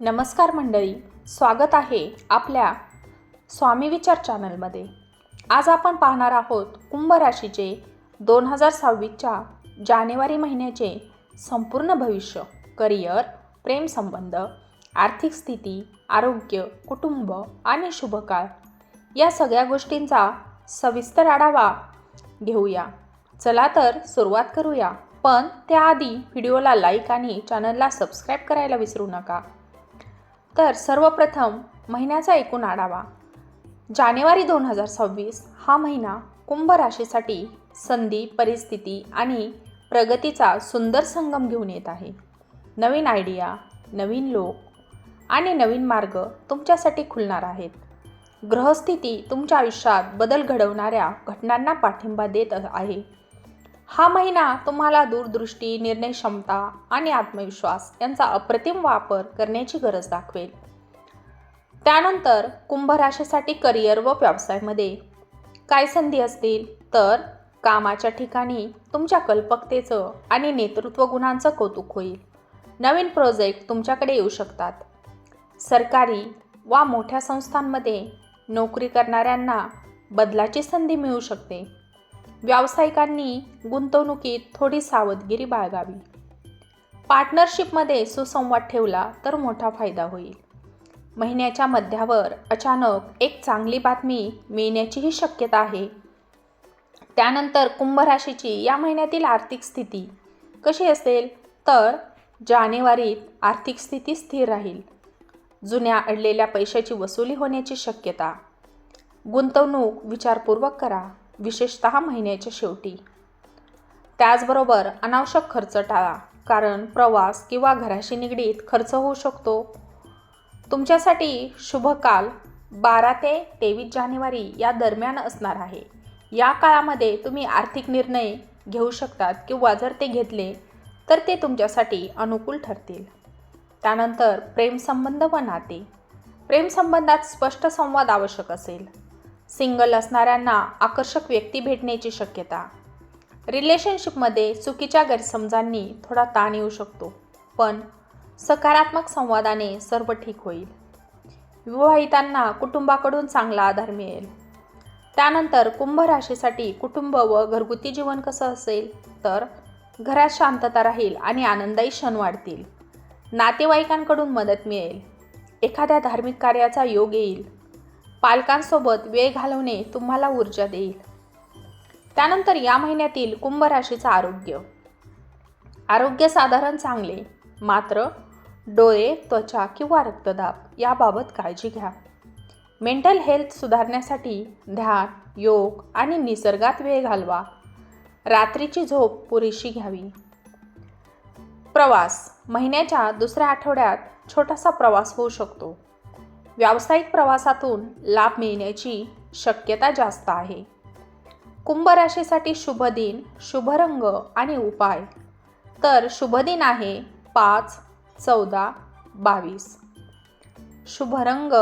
नमस्कार मंडळी स्वागत आहे आपल्या स्वामी विचार चॅनलमध्ये. आज आपण पाहणार आहोत कुंभ राशीचे दोन हजार सव्वीसच्या जानेवारी महिन्याचे संपूर्ण भविष्य करिअर प्रेमसंबंध आर्थिक स्थिती आरोग्य कुटुंब आणि शुभकाळ. या सगळ्या गोष्टींचा सविस्तर आढावा घेऊया. चला तर सुरुवात करूया. पण त्याआधी व्हिडिओला लाईक आणि चॅनलला सबस्क्राईब करायला विसरू नका. तर सर्वप्रथम महिन्याचा एकूण आढावा. जानेवारी दोन हजार सव्वीस हा महिना कुंभ राशीसाठी संधी परिस्थिती आणि प्रगतीचा सुंदर संगम घेऊन येत आहे. नवीन आयडिया नवीन लोक आणि नवीन मार्ग तुमच्यासाठी खुलणार आहेत. ग्रहस्थिती तुमच्या आयुष्यात बदल घडवणाऱ्या घटनांना पाठिंबा देत आहे. हा महिना तुम्हाला दूरदृष्टी निर्णय क्षमता आणि आत्मविश्वास यांचा अप्रतिम वापर करण्याची गरज दाखवेल. त्यानंतर कुंभ राशीसाठी करिअर व व्यवसायामध्ये काय संधी असतील? तर कामाच्या ठिकाणी तुमच्या कल्पकतेचं आणि नेतृत्व गुणांचं कौतुक होईल. नवीन प्रोजेक्ट तुमच्याकडे येऊ शकतात. सरकारी वा मोठ्या संस्थांमध्ये नोकरी करणाऱ्यांना बदलाची संधी मिळू शकते. व्यावसायिकांनी गुंतवणुकीत थोडी सावधगिरी बाळगावी. पार्टनरशिपमध्ये सुसंवाद ठेवला तर मोठा फायदा होईल. महिन्याच्या मध्यावर अचानक एक चांगली बातमी मिळण्याचीही शक्यता आहे. त्यानंतर कुंभ राशीची या महिन्यातील आर्थिक स्थिती कशी असेल? तर जानेवारीत आर्थिक स्थिती स्थिर राहील. जुन्या अडलेल्या पैशाची वसुली होण्याची शक्यता. गुंतवणूक विचारपूर्वक करा. विशेषत महिन्याच्या शेवटी. त्याचबरोबर अनावश्यक खर्च टाळा कारण प्रवास किंवा घराशी निगडीत खर्च होऊ शकतो. तुमच्यासाठी शुभ काल बारा ते तेवीस जानेवारी या दरम्यान असणार आहे. या काळामध्ये तुम्ही आर्थिक निर्णय घेऊ शकतात किंवा जर ते घेतले तर ते तुमच्यासाठी अनुकूल ठरतील. त्यानंतर प्रेमसंबंध व नाते. प्रेमसंबंधात स्पष्ट संवाद आवश्यक असेल. सिंगल असणाऱ्यांना आकर्षक व्यक्ती भेटण्याची शक्यता. रिलेशनशिपमध्ये चुकीच्या गैरसमजांनी थोडा ताण येऊ शकतो पण सकारात्मक संवादाने सर्व ठीक होईल. विवाहितांना कुटुंबाकडून चांगला आधार मिळेल. त्यानंतर कुंभ राशीसाठी कुटुंब व घरगुती जीवन कसं असेल? तर घरात शांतता राहील आणि आनंदायी क्षण वाढतील. नातेवाईकांकडून मदत मिळेल. एखाद्या धार्मिक कार्याचा योग येईल. पालकांसोबत वेळ घालवणे तुम्हाला ऊर्जा देईल. त्यानंतर या महिन्यातील कुंभ राशीचं आरोग्य. आरोग्य साधारण चांगले मात्र डोळे त्वचा किंवा रक्तदाब याबाबत काळजी घ्या. मेंटल हेल्थ सुधारण्यासाठी ध्यान योग आणि निसर्गात वेळ घालवा. रात्रीची झोप पुरेशी घ्यावी. प्रवास. महिन्याच्या दुसऱ्या आठवड्यात छोटासा प्रवास होऊ शकतो. व्यावसायिक प्रवासातून लाभ मिळण्याची शक्यता जास्त आहे. कुंभ राशीसाठी शुभ दिन शुभ रंग आणि उपाय. तर शुभ दिन आहे पाच चौदा बावीस. शुभ रंग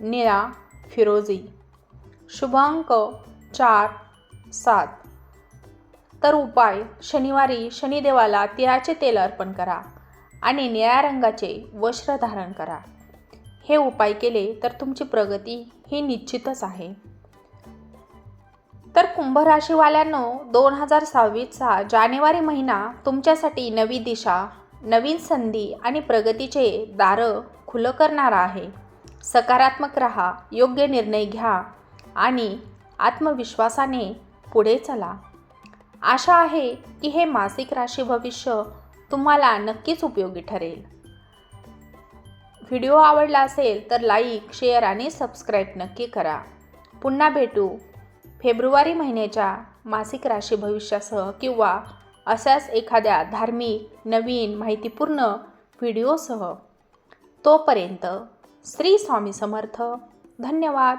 निळा फिरोजी. शुभ अंक चार सात. तर उपाय शनिवारी शनिदेवाला तिळाचे तेल अर्पण करा आणि निळ्या रंगाचे वस्त्र धारण करा. हे उपाय केले तर तुमची प्रगती ही निश्चितच आहे. तर कुंभ राशीवाल्यांनो दोन हजार सव्वीसचा जानेवारी महिना तुमच्यासाठी नवी दिशा नवीन संधी आणि प्रगतीचे दारं खुलं करणारा आहे. सकारात्मक राहा योग्य निर्णय घ्या आणि आत्मविश्वासाने पुढे चला. आशा आहे की हे मासिक राशी भविष्य तुम्हाला नक्कीच उपयोगी ठरेल. व्हिडिओ आवडला असेल तर लाईक शेअर आणि सबस्क्राईब नक्की करा. पुन्हा भेटू फेब्रुवारी महिन्याच्या मासिक राशी भविष्यासह किंवा अशाच एखाद्या धार्मिक नवीन माहितीपूर्ण व्हिडिओसह. तोपर्यंत श्री स्वामी समर्थ. धन्यवाद.